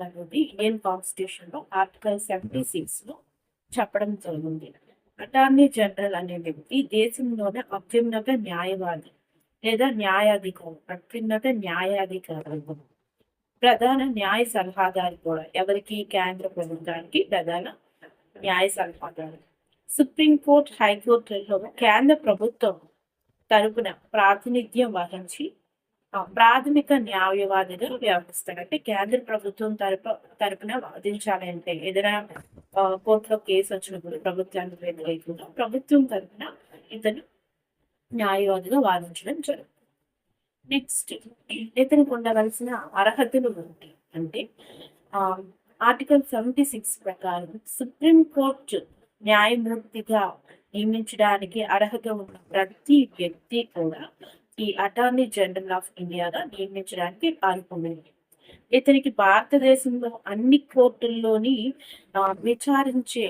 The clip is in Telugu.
అనేది ఇండియన్ కాన్స్టిట్యూషన్లో ఆర్టికల్ సెవెంటీ సిక్స్లో చెప్పడం జరిగింది. అటార్నీ జనరల్ అనే వ్యక్తి దేశంలోనే అత్యున్నత న్యాయవాది లేదా న్యాయాధికారి అత్యున్నత న్యాయాధికారి. ప్రధాన న్యాయ సలహాదారు కూడా ఎవరికి? కేంద్ర ప్రభుత్వానికి ప్రధాన న్యాయ సలహాదారు. సుప్రీంకోర్టు హైకోర్టులలో కేంద్ర ప్రభుత్వం తరపున ప్రాతినిధ్యం వహించి ప్రాథమిక న్యాయవాదిగా వ్యవహరిస్తాడు అంటే కేంద్ర ప్రభుత్వం తరపు తరపున వాదించాలి అంటే ఏదైనా కోర్టులో కేసు వచ్చినప్పుడు ప్రభుత్వానికి వ్యతిరేకంగా ప్రభుత్వం తరపున ఇతను న్యాయవాదిగా వాదించడం జరుగుతుంది. నెక్స్ట్ ఇతనికి ఉండవలసిన అర్హతలు ఏంటి అంటే ఆ, ఆర్టికల్ సెవెంటీ సిక్స్ ప్రకారం సుప్రీం కోర్టు న్యాయమూర్తిగా నియమించడానికి అర్హత ఉన్న ప్రతి వ్యక్తి కూడా ఈ అటార్నీ జనరల్ ఆఫ్ ఇండియాగా నియమించడానికి పాల్పొందింది. ఇతనికి భారతదేశంలో అన్ని కోర్టుల్లోని విచారించే